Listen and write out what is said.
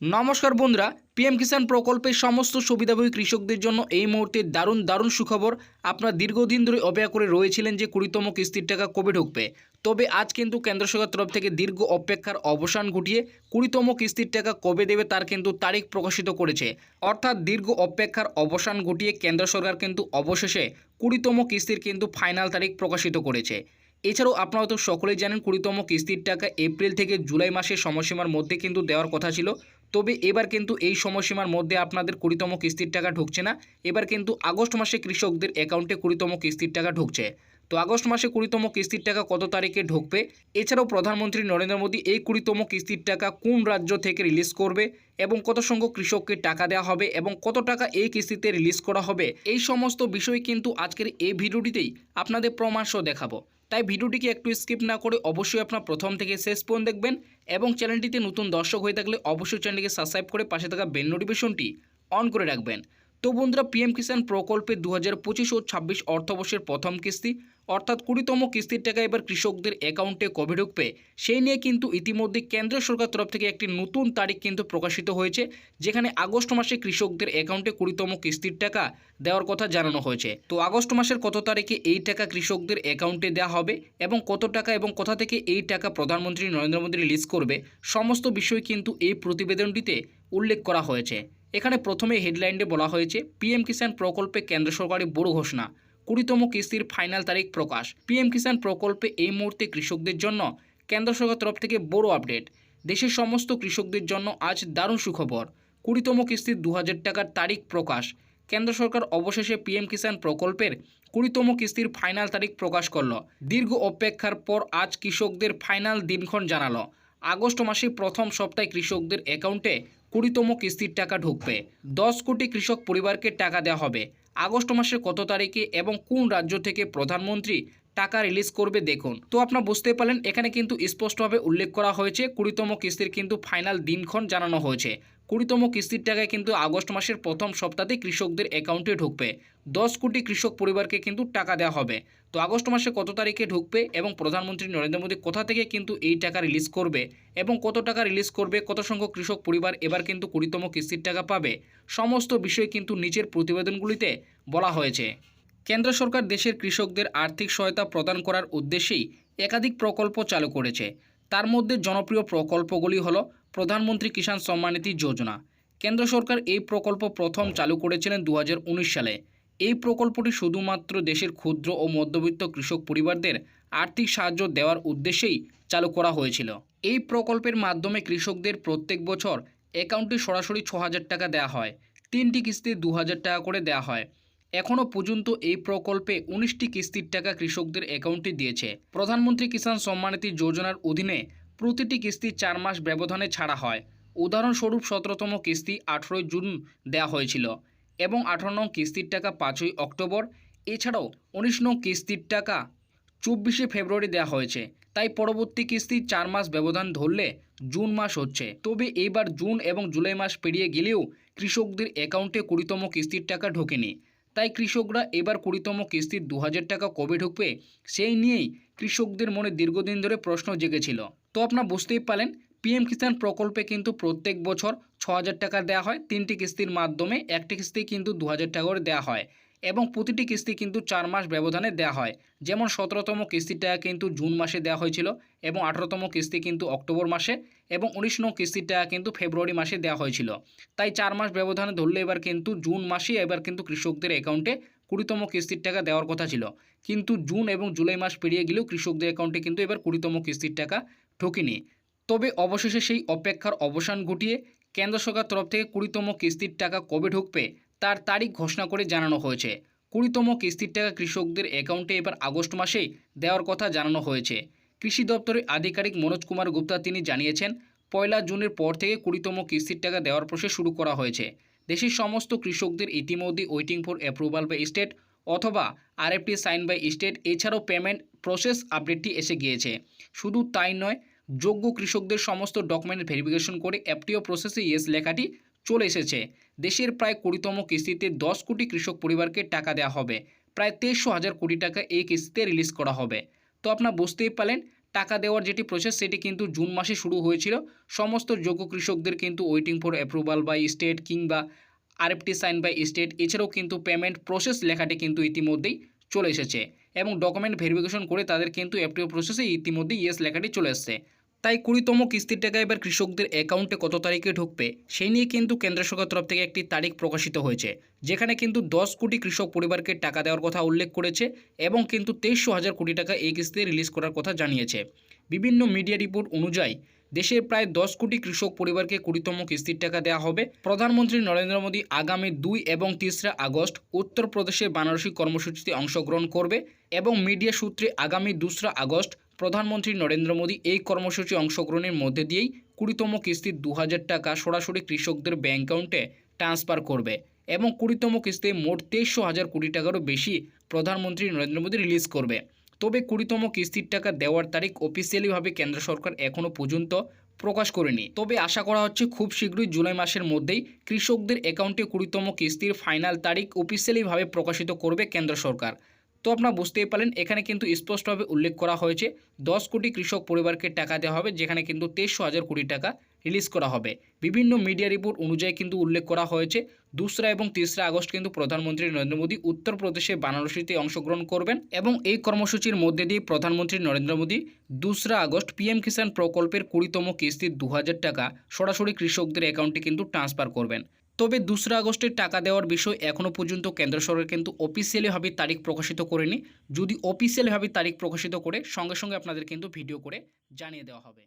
নমস্কার বন্ধুরা পিএম কিষাণ প্রকল্পের সমস্ত সুবিধাভোগী কৃষকদের জন্য এই মুহূর্তে দারুণ দারুণ সুখবর। আপনারা দীর্ঘদিন ধরে অপেক্ষা করে রয়েছিলেন যে কুড়িতম কিস্তির টাকা কবে ঢুকবে। তবে আজ কিন্তু কেন্দ্র সরকার তরফ থেকে দীর্ঘ অপেক্ষার অবসান ঘটিয়ে কুড়িতম কিস্তির টাকা কবে দেবে তার কিন্তু তারিখ প্রকাশিত করেছে। অর্থাৎ দীর্ঘ অপেক্ষার অবসান ঘটিয়ে কেন্দ্র সরকার কিন্তু অবশেষে কুড়িতম কিস্তির কিন্তু ফাইনাল তারিখ প্রকাশিত করেছে। এছাড়াও আপনারা তো সকলেই জানেন কুড়িতম কিস্তির টাকা এপ্রিল থেকে জুলাই মাসের সময়সীমার মধ্যে কিন্তু দেওয়ার কথা ছিল। তবে এবার কিন্তু এই সময়সীমার মধ্যে আপনাদের কুড়িতম কিস্তির টাকা ঢুকছে না। এবার কিন্তু আগস্ট মাসে কৃষকদের অ্যাকাউন্টে কুড়িতম কিস্তির টাকা ঢুকছে। তো আগস্ট মাসে কুড়িতম কিস্তির টাকা কত তারিখে ঢুকবে? এছাড়াও প্রধানমন্ত্রী নরেন্দ্র মোদী এই কুড়িতম কিস্তির টাকা কোন রাজ্য থেকে রিলিজ করবে এবং কত সংখ্যক কৃষককে টাকা দেওয়া হবে এবং কত টাকা এই কিস্তিতে রিলিজ করা হবে? এই সমস্ত বিষয় কিন্তু আজকের এই ভিডিওটিতেই আপনাদের প্রমাণ সহ দেখাবো। তাই ভিডিওটিকে একটু স্কিপ না করে অবশ্যই আপনার প্রথম থেকে শেষ পর্যন্ত দেখবেন এবং চ্যানেলটিতে নতুন দর্শক হয়ে থাকলে অবশ্যই চ্যানেলটিকে সাবস্ক্রাইব করে পাশে থাকা বেল নোটিফিকেশনটি অন করে রাখবেন। তো বন্ধুরা, পিএম কিষাণ প্রকল্পে দু হাজার পঁচিশ ও ছাব্বিশ অর্থবর্ষের প্রথম কিস্তি অর্থাৎ কুড়িতম কিস্তির টাকা এবার কৃষকদের অ্যাকাউন্টে কবে ঢুকবে, সেই নিয়ে কিন্তু ইতিমধ্যে কেন্দ্র সরকার তরফ থেকে একটি নতুন তারিখ কিন্তু প্রকাশিত হয়েছে, যেখানে আগস্ট মাসে কৃষকদের অ্যাকাউন্টে কুড়িতম কিস্তির টাকা দেওয়ার কথা জানানো হয়েছে। তো আগস্ট মাসের কত তারিখে এই টাকা কৃষকদের অ্যাকাউন্টে দেওয়া হবে এবং কত টাকা এবং কোথা থেকে এই টাকা প্রধানমন্ত্রী নরেন্দ্র মোদী রিলিজ করবে, সমস্ত বিষয় কিন্তু এই প্রতিবেদনটিতে উল্লেখ করা হয়েছে। এখানে প্রথমে হেডলাইনে বলা হয়েছে, পিএম কিষাণ প্রকল্পে কেন্দ্র সরকারের বড় ঘোষণা। কুড়িতম কিস্তির ফাইনাল তারিখ প্রকাশ। পিএম কিষাণ প্রকল্পে এই মুহূর্তে কৃষকদের জন্য কেন্দ্র সরকার তরফ থেকে বড় আপডেট। দেশের সমস্ত কৃষকদের জন্য আজ দারুণ সুখবর। কুড়িতম কিস্তির দু হাজার টাকার তারিখ প্রকাশ। কেন্দ্র সরকার অবশেষে পিএম কিষাণ প্রকল্পের কুড়িতম কিস্তির ফাইনাল তারিখ প্রকাশ করল। দীর্ঘ অপেক্ষার পর আজ কৃষকদের ফাইনাল দিনক্ষণ জানালো। আগস্ট মাসে প্রথম সপ্তাহে কৃষকদের অ্যাকাউন্টে কুড়িতম কিস্তির টাকা ঢুকবে। দশ কোটি কৃষক পরিবারকে টাকা দেওয়া হবে। আগস্ট মাসের কত তারিখে এবং কোন রাজ্য থেকে প্রধানমন্ত্রী টাকা রিলিজ করবে দেখুন। তো আপনার বুঝতে পারলেন, এখানে কিন্তু স্পষ্টভাবে উল্লেখ করা হয়েছে, কুড়িতম কিস্তির কিন্তু ফাইনাল দিনক্ষণ জানানো হয়েছে। কুড়িতম কিস্তির টাকায় কিন্তু আগস্ট মাসের প্রথম সপ্তাহে কৃষকদের অ্যাকাউন্টে ঢুকবে। দশ কোটি কৃষক পরিবারকে কিন্তু টাকা দেওয়া হবে। তো আগস্ট মাসে কত তারিখে ঢুকবে এবং প্রধানমন্ত্রী নরেন্দ্র মোদী কোথা থেকে কিন্তু এই টাকা রিলিজ করবে এবং কত টাকা রিলিজ করবে, কত সংখ্যক কৃষক পরিবার এবার কিন্তু কুড়িতম কিস্তির টাকা পাবে, সমস্ত বিষয় কিন্তু নিচের প্রতিবেদনগুলিতে বলা হয়েছে। কেন্দ্র সরকার দেশের কৃষকদের আর্থিক সহায়তা প্রদান করার উদ্দেশ্যেই একাধিক প্রকল্প চালু করেছে। তার মধ্যে জনপ্রিয় প্রকল্পগুলি হল প্রধানমন্ত্রী কিষাণ সম্মানিধি যোজনা। কেন্দ্র সরকার এই প্রকল্প প্রথম চালু করেছিলেন দু হাজার উনিশ সালে। এই প্রকল্পটি শুধুমাত্র দেশের ক্ষুদ্র ও মধ্যবিত্ত কৃষক পরিবারদের আর্থিক সাহায্য দেওয়ার উদ্দেশ্যেই চালু করা হয়েছিল। এই প্রকল্পের মাধ্যমে কৃষকদের প্রত্যেক বছর অ্যাকাউন্টে সরাসরি ছ টাকা দেওয়া হয়। তিনটি কিস্তি দু হাজার টাকা করে দেওয়া হয়। এখনও পর্যন্ত এই প্রকল্পে উনিশটি কিস্তির টাকা কৃষকদের অ্যাকাউন্টে দিয়েছে। প্রধানমন্ত্রী কিষাণ সম্মানিধি যোজনার অধীনে প্রতিটি কিস্তি চার মাস ব্যবধানে ছাড়া হয়। উদাহরণস্বরূপ সতেরোতম কিস্তি আঠেরোই জুন দেওয়া হয়েছিল এবং আঠারো নং কিস্তির টাকা পাঁচই অক্টোবর। এছাড়াও উনিশ নং কিস্তির টাকা চব্বিশে ফেব্রুয়ারি দেওয়া হয়েছে। তাই পরবর্তী কিস্তি চার মাস ব্যবধান ধরলে জুন মাস হচ্ছে। তবে এইবার জুন এবং জুলাই মাস পেরিয়ে গেলেও কৃষকদের অ্যাকাউন্টে কুড়িতম কিস্তির টাকা ঢোকেনি। তাই কৃষকরা এবার কুড়িতম কিস্তির দু হাজার টাকা কবে ঢুকবে সেই নিয়েই কৃষকদের মনে দীর্ঘদিন ধরে প্রশ্ন জেগেছিল। তো আপনার বুঝতেই পারলেন, পিএম কিষাণ প্রকল্পে কিন্তু প্রত্যেক বছর ছ টাকা দেওয়া হয়, তিনটি কিস্তির মাধ্যমে একটি কিস্তি কিন্তু দু হাজার টাকা করে দেওয়া হয়। এবং প্রতিটি কিস্তি কিন্তু চার মাস ব্যবধানে দেওয়া হয়। যেমন সতেরোতম কিস্তিটা কিন্তু জুন মাসে দেওয়া হয়েছিল এবং আঠারোতম কিস্তি কিন্তু অক্টোবর মাসে এবং উনিশ নং কিস্তিটা কিন্তু ফেব্রুয়ারি মাসে দেওয়া হয়েছিল। তাই চার মাস ব্যবধানে ধরলে এবার কিন্তু জুন মাসে এবার কিন্তু কৃষকদের অ্যাকাউন্টে কুড়িতম কিস্তির টাকা দেওয়ার কথা ছিল। কিন্তু জুন এবং জুলাই মাস পেরিয়ে গেলেও কৃষকদের অ্যাকাউন্টে কিন্তু এবার কুড়িতম কিস্তির টাকা ঢোকেনি। তবে অবশেষে সেই অপেক্ষার অবসান ঘটিয়ে কেন্দ্র সরকার তরফ থেকে কুড়িতম কিস্তির টাকা কবে ঢুকবে তার তারিখ ঘোষণা করে জানানো হয়েছে। কুড়িতম কিস্তির টাকা কৃষকদের অ্যাকাউন্টে এবার আগস্ট মাসেই দেওয়ার কথা জানানো হয়েছে। কৃষি দপ্তরের আধিকারিক মনোজ কুমার গুপ্তা তিনি জানিয়েছেন, পয়লা জুনের পর থেকে কুড়িতম কিস্তির টাকা দেওয়ার প্রসেস শুরু করা হয়েছে। দেশের সমস্ত কৃষকদের ইতিমধ্যে waiting for approval by state অথবা আরএফটি সাইন বাই স্টেট এছাড়াও পেমেন্ট প্রসেস আপডেটটি এসে গিয়েছে। শুধু তাই নয়, যোগ্য কৃষকদের সমস্ত ডকুমেন্ট ভেরিফিকেশন করে অ্যাপটিও প্রসেসে ইয়েস লেখাটি চলে এসেছে। দেশের প্রায় কুড়িতম কিস্তিতে দশ কোটি কৃষক পরিবারকে টাকা দেওয়া হবে। প্রায় তেইশশো হাজার কোটি টাকা এই কিস্তিতে রিলিজ করা হবে। তো আপনারা বুঝতেই পারলেন, টাকা দেওয়ার যেটি প্রসেস সেটি কিন্তু জুন মাসে শুরু হয়েছিল। সমস্ত যোগ্য কৃষকদের কিন্তু waiting for approval by state কিংবা আরএফটি সাইন বাই স্টেট এছাড়াও কিন্তু পেমেন্ট প্রসেস লেখাটি কিন্তু ইতিমধ্যেই চলে এসেছে এবং ডকুমেন্ট ভেরিফিকেশন করে তাদের কিন্তু অ্যাপ্রুভ প্রসেসে ইতিমধ্যেই ইয়েস লেখাটি চলে এসছে। তাই কুড়িতম কিস্তির টাকা এবার কৃষকদের অ্যাকাউন্টে কত তারিখে ঢুকবে, সেই নিয়ে কিন্তু কেন্দ্র সরকার তরফ থেকে একটি তারিখ প্রকাশিত হয়েছে, যেখানে কিন্তু দশ কোটি কৃষক পরিবারকে টাকা দেওয়ার কথা উল্লেখ করেছে এবং কিন্তু তেইশশো হাজার কোটি টাকা এই কিস্তিতে রিলিজ করার কথা জানিয়েছে। বিভিন্ন মিডিয়া রিপোর্ট অনুযায়ী, দেশের প্রায় দশ কোটি কৃষক পরিবারকে কুড়িতম কিস্তির টাকা দেওয়া হবে। প্রধানমন্ত্রী নরেন্দ্র মোদী আগামী দুই এবং তেসরা আগস্ট উত্তরপ্রদেশের বানারসি কর্মসূচিতে অংশগ্রহণ করবে এবং মিডিয়া সূত্রে আগামী দোসরা আগস্ট প্রধানমন্ত্রী নরেন্দ্র মোদী এই কর্মসূচি অংশগ্রহণের মধ্যে দিয়েই কুড়িতম কিস্তির দু হাজার টাকা সরাসরি কৃষকদের ব্যাঙ্ক অ্যাকাউন্টে ট্রান্সফার করবে এবং কুড়িতম কিস্তিতে মোট তেইশশো হাজার কোটি টাকারও বেশি প্রধানমন্ত্রী নরেন্দ্র মোদী রিলিজ করবে। তবে কুড়িতম কিস্তির টাকা দেওয়ার তারিখ অফিসিয়ালিভাবে কেন্দ্র সরকার এখনও পর্যন্ত প্রকাশ করেনি। তবে আশা করা হচ্ছে খুব শীঘ্রই জুলাই মাসের মধ্যেই কৃষকদের অ্যাকাউন্টে কুড়িতম কিস্তির ফাইনাল তারিখ অফিসিয়ালিভাবে প্রকাশিত করবে কেন্দ্র সরকার। তো আপনারা বুঝতেই পারলেন, এখানে কিন্তু স্পষ্টভাবে উল্লেখ করা হয়েছে, দশ কোটি কৃষক পরিবারকে টাকা দেওয়া হবে, যেখানে কিন্তু তেইশশো হাজার কোটি টাকা রিলিজ করা হবে। বিভিন্ন মিডিয়া রিপোর্ট অনুযায়ী কিন্তু উল্লেখ করা হয়েছে, দোসরা এবং তেসরা আগস্ট কিন্তু প্রধানমন্ত্রী নরেন্দ্র মোদী উত্তরপ্রদেশে বানারসিতে অংশগ্রহণ করবেন এবং এই কর্মসূচির মধ্যে দিয়ে প্রধানমন্ত্রী নরেন্দ্র মোদী দোসরা আগস্ট পিএম কিষাণ প্রকল্পের কুড়িতম কিস্তির দু হাজার টাকা সরাসরি কৃষকদের অ্যাকাউন্টে কিন্তু ট্রান্সফার করবেন। তবে দোসরা আগস্টের টাকা দেওয়ার বিষয় এখনও পর্যন্ত কেন্দ্র সরকার কিন্তু অফিসিয়ালিভাবে তারিখ প্রকাশিত করেনি। যদি অফিসিয়ালিভাবে তারিখ প্রকাশিত করে, সঙ্গে সঙ্গে আপনাদের কিন্তু ভিডিও করে জানিয়ে দেওয়া হবে।